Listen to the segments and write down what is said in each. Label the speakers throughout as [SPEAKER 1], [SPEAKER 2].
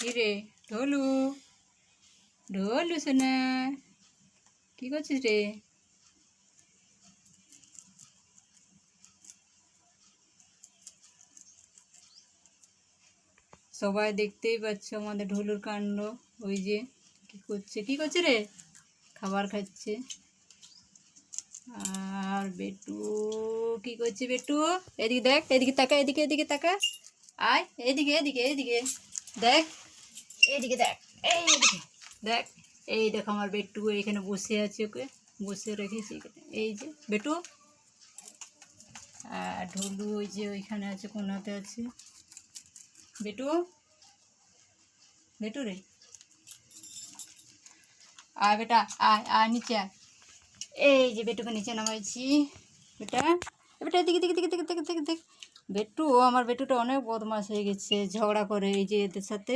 [SPEAKER 1] কিরে? ঢোলু ঢোলু সোনা, কি করছিস রে? সবাই দেখতেই পাচ্ছ আমাদের ঢোলুর কাণ্ড, ওই যে কি করছে? কি করছে রে? খাবার খাচ্ছে। আর বেটু, কি করছে বেটু? এদিকে দেখ, এদিকে তাকা, এদিকে এদিকে তাকা। আয়, এদিকে এদিকে এদিকে। দেখ এইদিকে দেখ এইদিকে। দেখ, এই দেখ আমার বেটু এখানে বসে আছে ওকে, বসে রেখেছি এই যে বেটু আর ঢোলু ওই যে ওইখানে আছে, কোনাতে আছে। বেটু বেটু রে। আয় বেটা, আয় আয় নিচে আয়। এই যে বেটুকে নিচে নামাইছি। বেটা বেটা এদিকে দিকে দিকে দিকে দিকে দিকে দেখ। বেটু আমার বেটুটা অনেক বদমাস হয়ে গেছে, ঝগড়া করে এই যে এদের সাথে।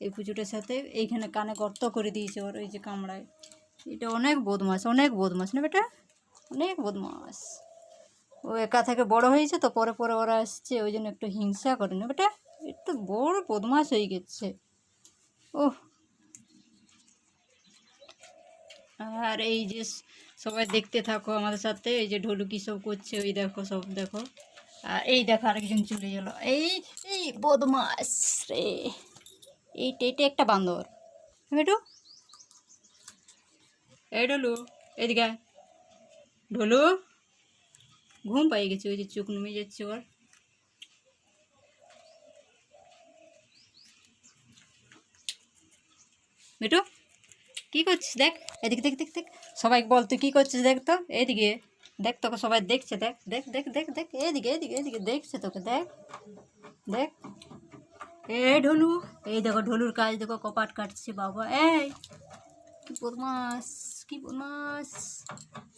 [SPEAKER 1] এই পুজোটার সাথে এইখানে কানে গর্ত করে দিয়েছে ওর, এই যে কামড়ায়। এটা অনেক বদমাস অনেক বদমাস না বেটা? অনেক বদমাস ও একা থেকে বড় হয়েছে তো পরে পরে ওরা আসছে, ওই জন্য একটু হিংসা করে না বেটা? একটু বড় বদমাস হয়ে গেছে। ওহ। আর এই যে সবাই দেখতে থাকো আমাদের সাথে, এই যে ঢোলু কী সব করছে, ওই দেখো, সব দেখো। আর এই দেখো আরেকজন চলে গেল। এই এই বদমাস রে। এইটা এটা একটা বান্দর। বেটু এই ঢোলু এদিকে। ঢোলু ঘুম পাই গেছে ওই যে চোখ নুমে যাচ্ছে ওর। বেটু কি করছিস দেখ? এদিকে দেখ দেখ দেখ। সবাই বল, তুই কী করছিস দেখ তো? এদিকে দেখ তোকে সবাই দেখছে, দেখ দেখ দেখ দেখ দেখ। এদিকে এদিকে এদিকে দেখছে তোকে, দেখ দেখ। এই ঢোলু, এই দেখো ঢোলুর কাজ, দেখো কপাট কাটছে বাবা, এই কি বদমাস কি বদমাস।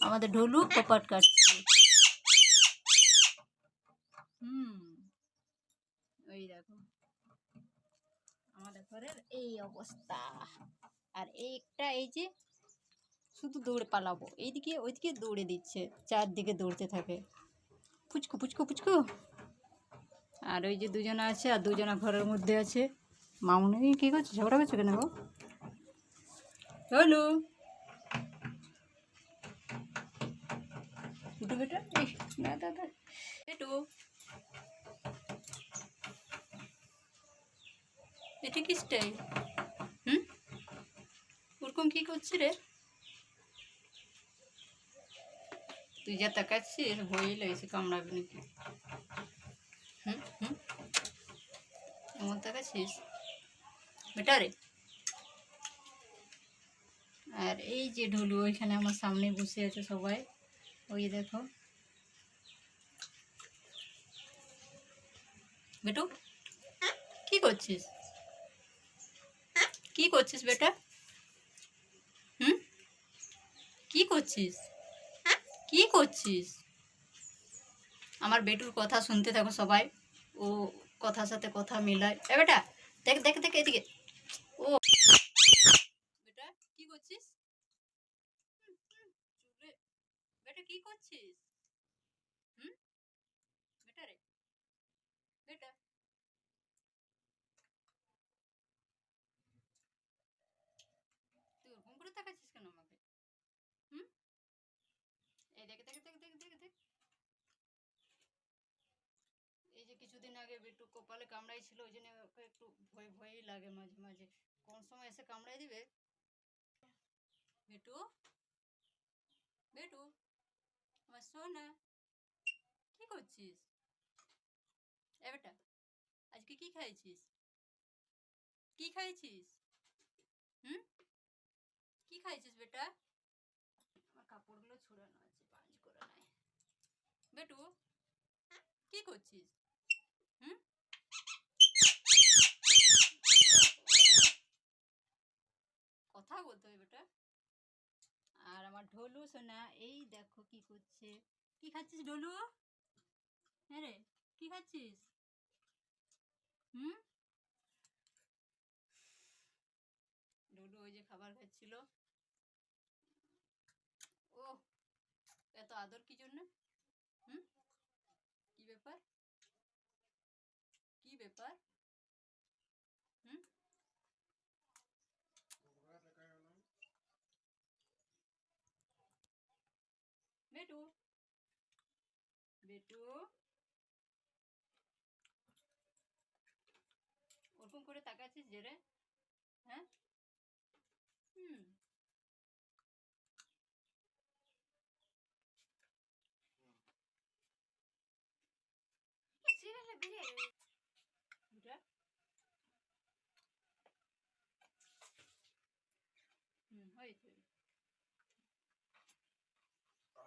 [SPEAKER 1] আমাদের ঢোলু কপাট কাটছে। হুম ওই দেখো। আমাদের ঘরের এই অবস্থা। আর এইটা এই যে শুধু দৌড়ে পালাবো, এইদিকে ওইদিকে দৌড়ে দিচ্ছে, চারদিকে দৌড়তে থাকে। পুচকু পুচকু পুচকু আর ওই যে দুজনা আছে আর দুজনা ঘরের মধ্যে আছে। মামুনি কী করছে? ঝগড়া করছে কেন গো? হলো। বেটা? না দাদা এটা হুম? ওরকম কি রে? তুই যা তাকাচ্ছিস ভয়ই লাগছে কামড়াবে নাকি? হুম হুম। এমন তাকাচ্ছিস বেটা রে। আর এই যে ঢোলু ওইখানে আমার সামনে বসে আছে সবাই। ওই দেখো। বেটু, কি করছিস? কি করছিস বেটা? হুম? কি করছিস? কি করছিস? আমার বেটুর কথা শুনতে থাকো সবাই। ও কথার সাথে কথা মিলায়। এ বেটা, দেখ দেখ দেখ, এদিকে ও বেটা কি করছিস হুম, হুম, চুলে বেটা কি করছিস হুম বেটা রে বেটা তুই ওরকম করে তাকাচ্ছিস কেন আমাকে হুম এই দেখ দেখ দেখ দেখ দেখ দেখ এই যে বিট্টু কপালে কামড়াইছিল ওই জন্য ওকে একটু ভয়, ভয়ই লাগে মাঝে মাঝে। কোন সময় এসে কামড়াই দিবে? বিটু? বিটু? আমার কি করছিস? এ বেটা, আজকে কি খাইছিস? কি খাইছিস? হুম? কি খাইছিস বেটা? আমার কাপড়গুলো আছে করে নাই বেটু, কি করছিস হুম হবে বেটা আর আমার ঢোলু, সোনা, এই দেখো কি করছে। কি খাচ্ছিস ঢোলু? হ্যাঁ রে, কি খাচ্ছিস? হুম? ঢোলু ওই যে খাবার খাচ্ছিল। ও এত আদর কি জন্য? হুম? কি ব্যাপার? কি ব্যাপার হুম বেটু। বেটু। ওরকম করে তাকাচ্ছিস যে রে। হ্যাঁ? হুম। হুম হয়েছে ও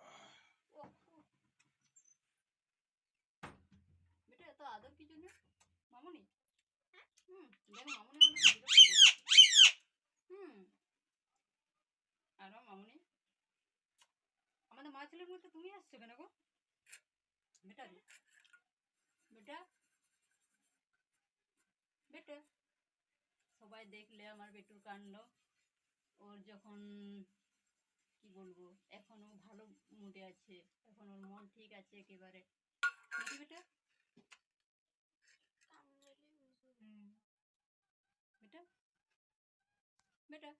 [SPEAKER 1] ও। বেটা এত আদর কি জন্য মামুনি? হুম। হুম। আর আমার আমাদের মা ছেলের মধ্যে তুমি আসছো কেন গো? বেটা বেটা। বেটা। সবাই দেখলে আমার বেটুর কাণ্ড। ওর যখন কি বলব এখন ভালো মুডে আছে। এখন ওর মন ঠিক আছে একেবারে। বেটা
[SPEAKER 2] কামড়ালে বুঝব
[SPEAKER 1] হুম বেটা বেটা।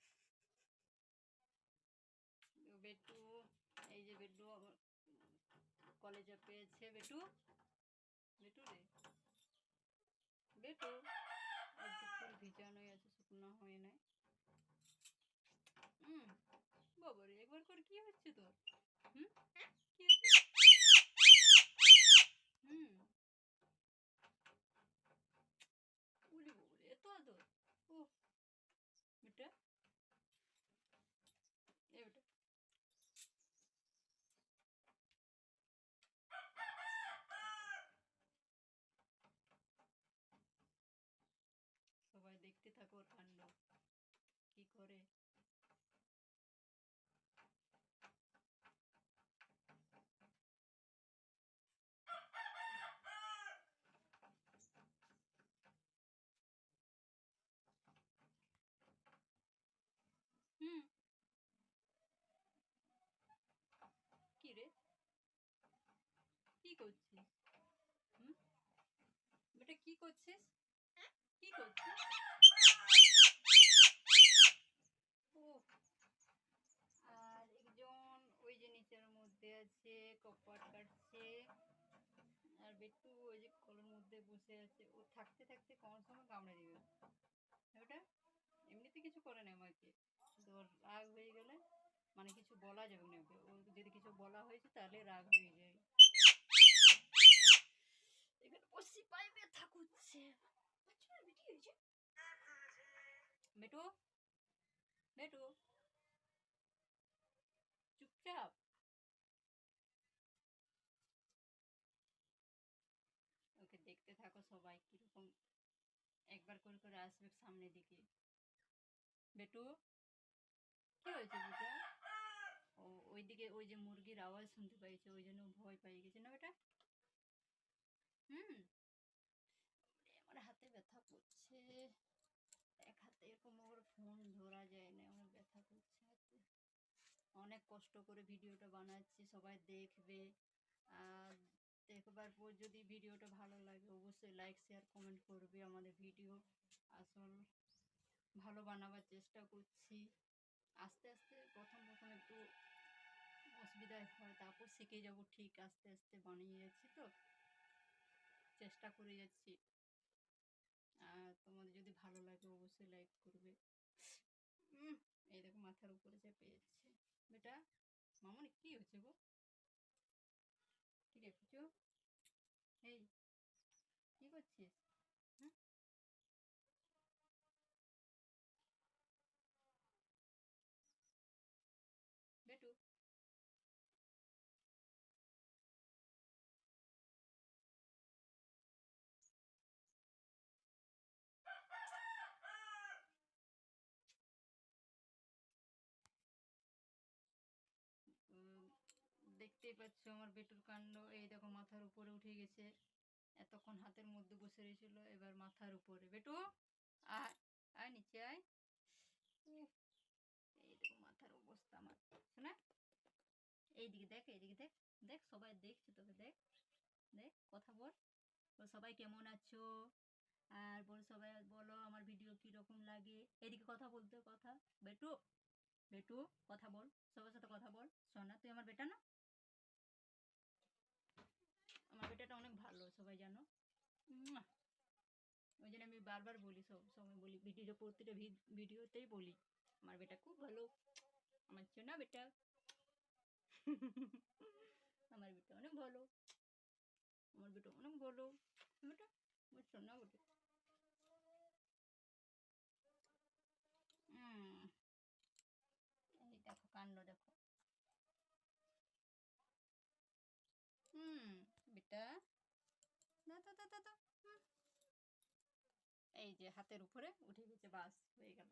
[SPEAKER 1] বেটু, এই যে বেটু কলেজে পেয়েছে। বেটু? বেটু রে? বেটু? ফুল ভিজানোই আছে, শুকনো হয়ে নাই। হুম বাবা রে একবার করে কি হচ্ছে তোর? হুম কি হচ্ছে হুম উলি বাবুরে এত আদর ও বেটা এ বেটা সবাই দেখতে থাকো ওর কাণ্ড কি করে হুম কি রে কি করছিস? হুম? বেটা কি করছিস? কি করছিস? আর একজন ওই যে নিচের মধ্যে আছে কপাট কাটছে। আর বেটু ওই যে কলের মধ্যে বসে আছে। ও থাকতে থাকতে কোন সময় কামড়ে দিবে। ওটা এমনিতে কিছু করে না আমাকে। ওর রাগ হয়ে গেলে মানে কিছু বলা যাবে না ওকে। ও যদি কিছু বলা হয়েছে তাহলে রাগ হয়ে যায়। বসি পায়ে ব্যথা করছে
[SPEAKER 2] বেটি হয়েছে
[SPEAKER 1] বেটু বেটু চুপচাপ ওকে দেখতে থাকো সবাই, কীরকম একবার করে করে আসবে সামনের দিকে। বেটু, কি হয়েছে বেটা? ও, ওইদিকে ওই যে মুরগির আওয়াজ শুনতে পাইছে, ওই জন্য ভয় পাই গেছে। না বেটা হুম ওরে, আমার হাতে ব্যথা করছে। এক হাতে এরকম ওর ফোন ধরা যায় না অনেক ব্যথা করছে হাতে। অনেক কষ্ট করে ভিডিওটা বানাচ্ছি, সবাই দেখবে। আর দেখবার পর যদি ভিডিওটা ভালো লাগে, অবশ্যই লাইক শেয়ার কমেন্ট করবে আমাদের ভিডিও। আসল ভালো বানাবার চেষ্টা করছি। আস্তে আস্তে প্রথম প্রথম একটু অসুবিধায় হয়, তারপর শিখে যাব। ঠিক আস্তে আস্তে বানিয়ে যাচ্ছি তো। চেষ্টা করে যাচ্ছি। আর তোমাদের যদি ভালো লাগে অবশ্যই লাইক করবে। এই দেখো মাথার উপরে চেপে যাচ্ছে। বেটা, মামনি কি হয়েছে গো কি রে পুচু এই কি করছিস হুম? বেটু উম, দেখতেই পাচ্ছ আমার বেটুর কাণ্ড। এই দেখো মাথার উপরে উঠে গেছে। এতক্ষণ হাতের মধ্যে বসে রয়েছিল, এবার মাথার উপরে। বেটু, আয় আয় নিচে আয়। এই দেখো মাথার অবস্থা আমার। শোনা, এইদিকে দেখ এইদিকে দেখ দেখ, সবাই দেখছে তোকে, দেখ দেখ, কথা বল। সবাই কেমন আছো? আর বল, সবাই বলো আমার ভিডিও কি রকম লাগে? এদিকে কথা বলতে, কথা। বেটু বেটু, কথা বল, সবার সাথে কথা বল। সোনা তুই আমার বেটা না? বেটাটা অনেক ভালো, সবাই জানো। ওই জন্য আমি বারবার বলি, সব সময় বলি ভিডিও প্রতিটা ভিডিওতেই বলি, আমার বেটা খুব ভালো, আমার চেনা বেটা, আমার বেটা অনেক ভালো, আমার বেটা অনেক ভালো বেটা আমার সোনা বেটা হুম এই দেখো কাণ্ড দেখো হুম দা এই যে হাতের উপরে উঠে গেছে বাস হয়ে গেল।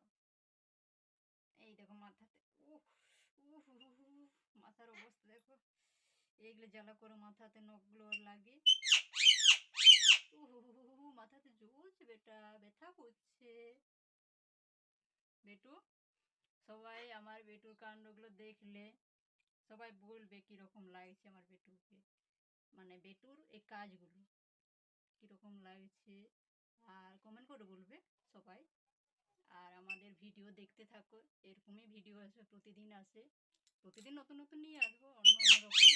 [SPEAKER 1] এই দেখো মাথাতে উফ, উফ, মাথার অবস্থা দেখো। এইগুলো জ্বালা করে মাথাতে নখগুলো লাগে। উহ, মাথাতে জ্বলছে বেটা ব্যথা করছে। বেটু সবাই আমার বেটুর কাণ্ডগুলো দেখলে সবাই বলবে কীরকম লাগছে আমার বেটুকে। মানে বেটুর এই কাজগুলো। কীরকম লাগছে? আর কমেন্ট করে বলবে সবাই। আর আমাদের ভিডিও দেখতে থাকো। এরকমই ভিডিও আসবে, প্রতিদিন আসে। প্রতিদিন নতুন নতুন নিয়ে আসব, অন্য অন্য রকম।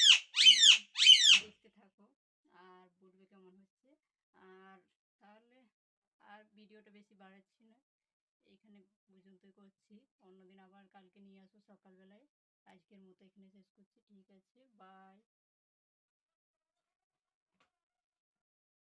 [SPEAKER 1] দেখতে থাকো। আর বলবে কেমন হচ্ছে? আর তাহলে আর ভিডিওটা বেশি বাড়াচ্ছি না। এইখানে পর্যন্তই করছি। অন্যদিন আবার কালকে নিয়ে আসব সকালবেলায়। আজকের মতো এখানে শেষ করছি। ঠিক আছে বাই